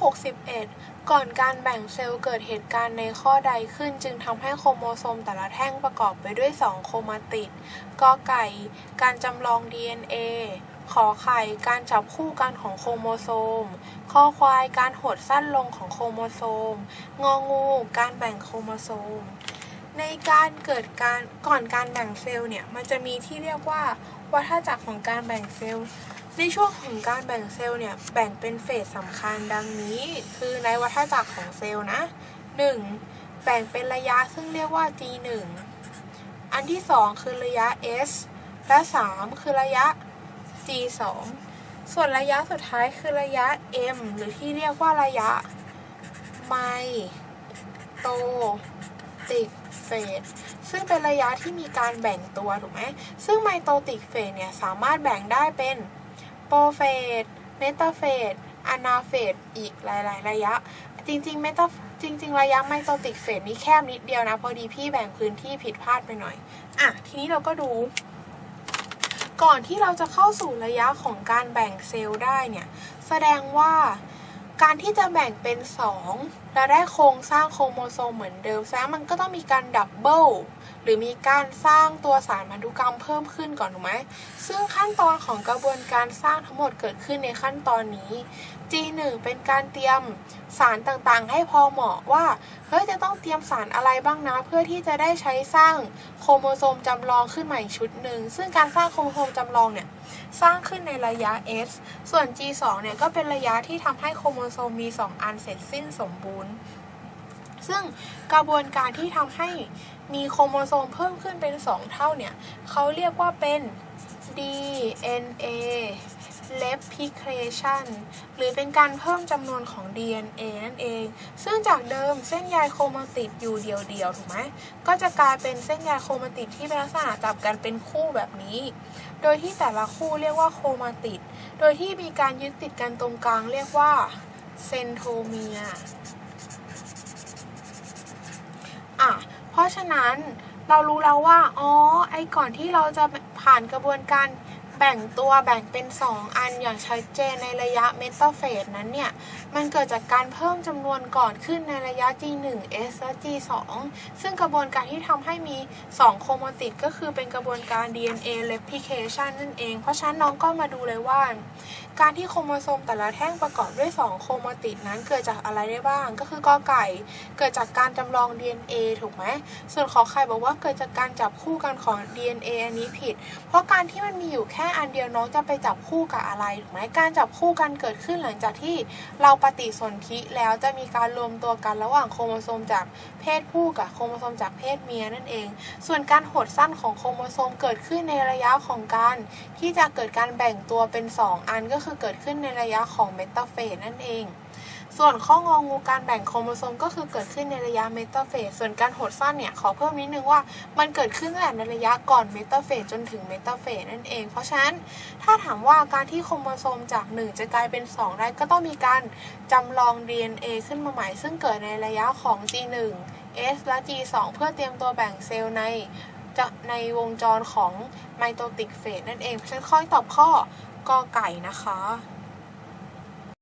61 ก่อนการแบ่งเซลล์เกิดเหตุการณ์ในข้อใดขึ้น จึงทำให้โครโมโซมแต่ละแท่งประกอบไปด้วย 2 โครมาติดกอไก่ การจำลอง DNA ขอไข่ การจับคู่กันของโครโมโซม คอควาย การหดสั้นลงของโครโมโซม งองู การแบ่งโครโมโซม ในการเกิดการก่อนการแบ่งเซลล์เนี่ยมันจะมีที่เรียกว่าวัฏจักรของการแบ่งเซลล์ ในช่วงของการแบ่งเซลล์เนี่ยแบ่งเป็นเฟสสำคัญดังนี้ คือในวัฏจักรของเซลล์นะ 1. แบ่งเป็นระยะซึ่งเรียกว่า G1 อันที่ 2 คือระยะ S และ 3 คือระยะ G2 ส่วนระยะสุดท้ายคือระยะ M หรือที่เรียกว่าระยะไมโต ติกเฟสซึ่งเป็นระยะที่มีการแบ่งตัวถูกไหมซึ่งไมโตติกเฟสเนี่ยสามารถแบ่งได้เป็นโปรเฟสเมตาเฟสอนาเฟสอีกหลาย ๆ ระยะ จริงๆเมตาจริง ๆ ระยะไมโตติกเฟสนี่แคบนิดเดียวนะ พอดีพี่แบ่งพื้นที่ผิดพลาดไปหน่อย อะ ทีนี้เราก็ดู ก่อนที่เราจะเข้าสู่ระยะของการแบ่งเซลล์ได้เนี่ย แสดงว่า การที่จะแบ่งเป็น 2 และได้โครงสร้างโครโมโซมเหมือนเดิมแสดงมันก็ต้องมีการดับเบิลหรือมีการสร้างตัวสารพันธุกรรมเพิ่มขึ้นก่อนถูกไหมซึ่งขั้นตอนของกระบวนการสร้างทั้งหมดเกิดขึ้นในขั้นตอนนี้ G1 เป็นการเตรียมสารต่างๆ ให้พอเหมาะว่าเฮ้ยจะต้องเตรียมสารอะไรบ้างนะ เพื่อที่จะได้ใช้สร้างโครโมโซมจำลองขึ้นมาอีกชุดหนึ่งซึ่งการสร้างโครโมโซมจำลองเนี่ย สร้างขึ้นในระยะ S ส่วน G2 เนี่ยก็เป็นระยะที่ทำให้โครโมโซมมี 2 อันเสร็จสิ้นสมบูรณ์ ซึ่งกระบวนการที่ทำให้มีโครโมโซมเพิ่มขึ้นเป็น 2 เท่าเนี่ยเขาเรียกว่าเป็น DNA replication หรือเป็นการเพิ่มจำนวนของ DNA นั่นเอง ซึ่งจากเดิมเส้นใยโครมาติดอยู่เดียวๆ ถูกไหม ก็จะกลายเป็นเส้นใยโครมาติดที่เป็นลักษณะจับกันเป็นคู่แบบนี้ โดยที่แต่ละคู่เรียกว่าโครมาติด โดยที่มีการยึดติดกันตรงกลางเรียกว่าเซนโทเมียอะ เพราะฉะนั้นเรารู้แล้วว่า อ๋อ ไอ้ก่อนที่เราจะผ่านกระบวนการ แบ่งตัวแบ่งเป็น 2 อันอย่างชัดเจนในระยะเมตาเฟสนั้นเนี่ย มันเกิดจากการเพิ่มจำนวนก่อนขึ้นในระยะ G1 S และ G2 ซึ่งกระบวนการที่ทำให้มี 2 โครโมติดก็คือเป็นกระบวนการ DNA replication นั่นเอง เพราะฉะนั้นน้องก็มาดูเลยว่า การที่โครโมโซมแต่ละแท่งประกอบด้วย 2 โครโมติดนั้นเกิดจากอะไรได้บ้าง ก็คือกอไก่ เกิดจากการจำลอง DNA ถูกไหมส่วนขอไข่บอกว่าเกิดจากการจับคู่กันของ DNA อันนี้ผิด เพราะการที่มันมีอยู่แค่อันเดียวน้องจะไปจับคู่กับอะไรถูกไหมการจับคู่กันเกิดขึ้นหลังจากที่เราปฏิสนธิแล้วจะมีการรวมตัวกันระหว่างโครโมโซมจากเพศผู้กับโครโมโซมจากเพศเมียนั่นเอง ส่วนการหดสั้นของโครโมโซมเกิดขึ้นในระยะของการที่จะเกิดการแบ่งตัวเป็น 2 อันก็คือเกิดขึ้นในระยะของเมตาเฟสนั่นเอง ส่วนข้ององูการแบ่งโครโมโซมก็คือเกิดขึ้นในระยะเมตาเฟส ส่วนการหดสั้นเนี่ยขอเพิ่มนิดนึงว่ามันเกิดขึ้นตั้งแต่ในระยะก่อนเมตาเฟสจนถึงเมตาเฟสนั่นเอง เพราะฉะนั้นถ้าถามว่าการที่โครโมโซมจาก 1 จะกลายเป็น 2 ได้ก็ต้องมีการจำลอง DNA ขึ้นมาใหม่ ซึ่งเกิดในระยะของ G1 S และ G2 เพื่อเตรียมตัวแบ่งเซลล์ในจะในวงจรของไมโตติกเฟสนั่นเองเพราะฉะนั้นข้อตอบข้อกอไก่นะคะ